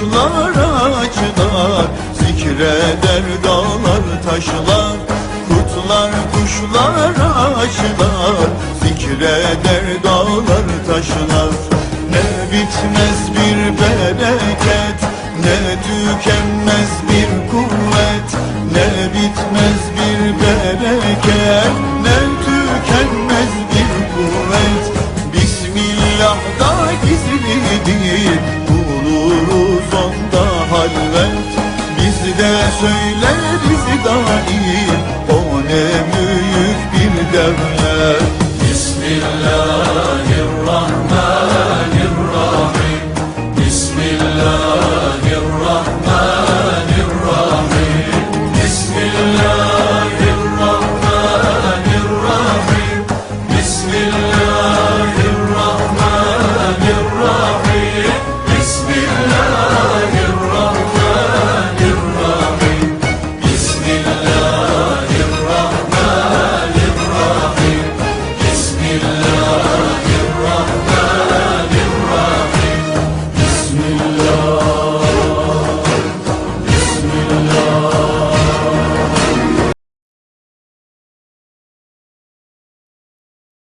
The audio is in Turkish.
kuşlar açlar Zikreder dağlar taşlar Kurtlar kuşlar açlar Zikreder dağlar taşlar. Ne bitmez bir bereket Ne Biz de söyleriz daim O ne büyük bir devlet